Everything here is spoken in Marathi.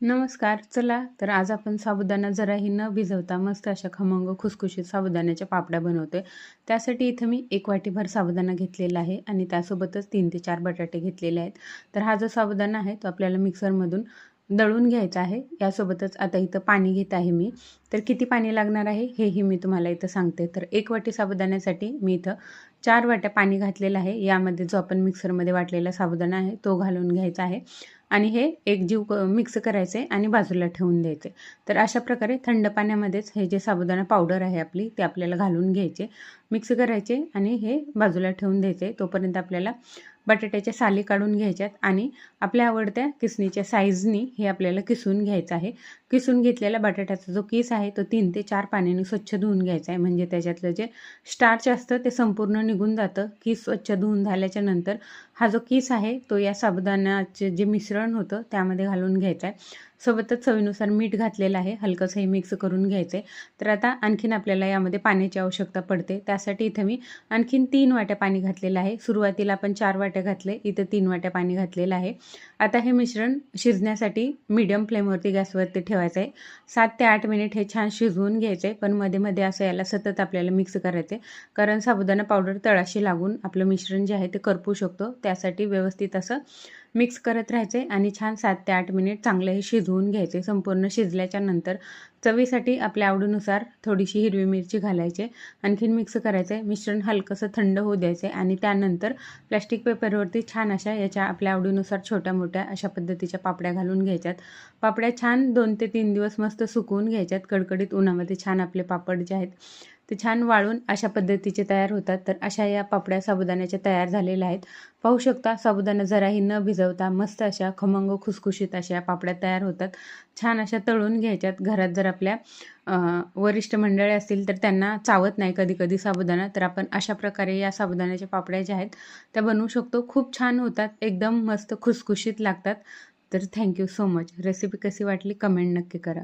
नमस्कार. चला तर आज आपण साबुदाणा जराही न भिजवता मस्त अशा खमंग खुसखुशीत साबुदाण्याच्या पापड्या बनवतोय. त्यासाठी इथं मी एक वाटीभर साबुदाणा घेतलेला आहे आणि त्यासोबतच तीन ते चार बटाटे घेतलेले आहेत. तर हा जो साबुदाणा आहे तो आपल्याला मिक्सरमधून दळून घ्यायचं आहे. यासोबतच आता इथं पाणी घेत आहे मी. तर किती पाणी लागणार आहे? हेही मी तुम्हाला इथं सांगते. तर एक वाटी साबुदाण्यासाठी मी इथं चार वाट्या पाणी घातलेलं आहे. यामध्ये जो आपण मिक्सरमध्ये वाटलेला साबुदाणा आहे तो घालून घ्यायचा आहे. आणि हे एक जीव क मिक्स करायचे आणि बाजूला ठेवून द्यायचे. तर अशा प्रकारे थंड पाण्यामध्येच हे जे साबुदाणा पावडर आहे आपली ते आपल्याला घालून घ्यायचे. मिक्स करायचे आणि हे बाजूला ठेवून द्यायचे. तोपर्यंत आपल्याला बटाट्याच्या साली काढून घ्यायच्यात आणि आपल्या आवडत्या किसणीच्या साईजनी हे आपल्याला किसून घ्यायचं आहे. किसून घेतलेला बटाट्याचा जो किस आहे तो तीन ते चार पाण्याने स्वच्छ धुवून घ्यायचा आहे. म्हणजे त्याच्यातलं जे स्टार्च असतं ते संपूर्ण निघून जातं. किस स्वच्छ धुवून झाल्याच्यानंतर हा जो किस आहे तो या साबुदाण्याचे जे मिश्रण होतं त्यामध्ये घालून घ्यायचा आहे. सोबतच चवीनुसार मीठ घातलेलं आहे. हलकंसं हे मिक्स करून घ्यायचं आहे तर आता आणखीन आपल्याला यामध्ये पाण्याची आवश्यकता पडते. त्यासाठी इथं मी आणखीन तीन वाट्या पाणी घातलेलं आहे. सुरुवातीला आपण चार वाट्या घातले इथं तीन वाट्या पाणी घातलेलं आहे. आता हे मिश्रण शिजण्यासाठी मीडियम फ्लेमवरती गॅसवरती ठेवायचं आहे सात ते आठ मिनिट हे छान शिजवून घ्यायचं आहे पण मध्ये मध्ये असं याला सतत आपल्याला मिक्स करायचं आहे कारण साबुदाणा पावडर तळाशी लागून आपलं मिश्रण जे आहे ते करपू शकतो. त्यासाठी व्यवस्थित असं मिक्स करत राहायचे आणि छान सात ते आठ मिनिट चांगले हे शिजवून घ्यायचे. संपूर्ण शिजल्याच्या नंतर चवीसाठी आपल्या आवडीनुसार थोडीशी हिरवी मिरची घालायचे. आणखीन मिक्स करायचे. मिश्रण हलकंसं थंड होऊ द्यायचे आणि त्यानंतर प्लॅस्टिक पेपरवरती छान अशा याच्या आपल्या आवडीनुसार छोट्या मोठ्या अशा पद्धतीच्या पापड्या घालून घ्यायच्यात. पापड्या छान दोन ते तीन दिवस मस्त सुकवून घ्यायच्यात. कडकडीत उन्हामध्ये छान आपले पापड जे आहेत ते छान वाळून अशा पद्धतीचे तयार होतात. तर अशा या पापड्या साबुदाण्याच्या तयार झालेल्या आहेत. पाहू शकता साबुदाणा जराही न भिजवता मस्त अशा खमंग खुसखुशीत अशा पापड्या तयार होतात. छान अशा तळून घ्यायच्यात. घरात जर आपल्या वरिष्ठ मंडळी असतील तर त्यांना चावत नाही कधी कधी साबुदाणा. तर आपण अशा प्रकारे या साबुदाण्याच्या पापड्या ज्या आहेत त्या बनवू शकतो. खूप छान होतात. एकदम मस्त खुसखुशीत लागतात. तर थँक्यू सो मच. रेसिपी कशी वाटली? कमेंट नक्की करा.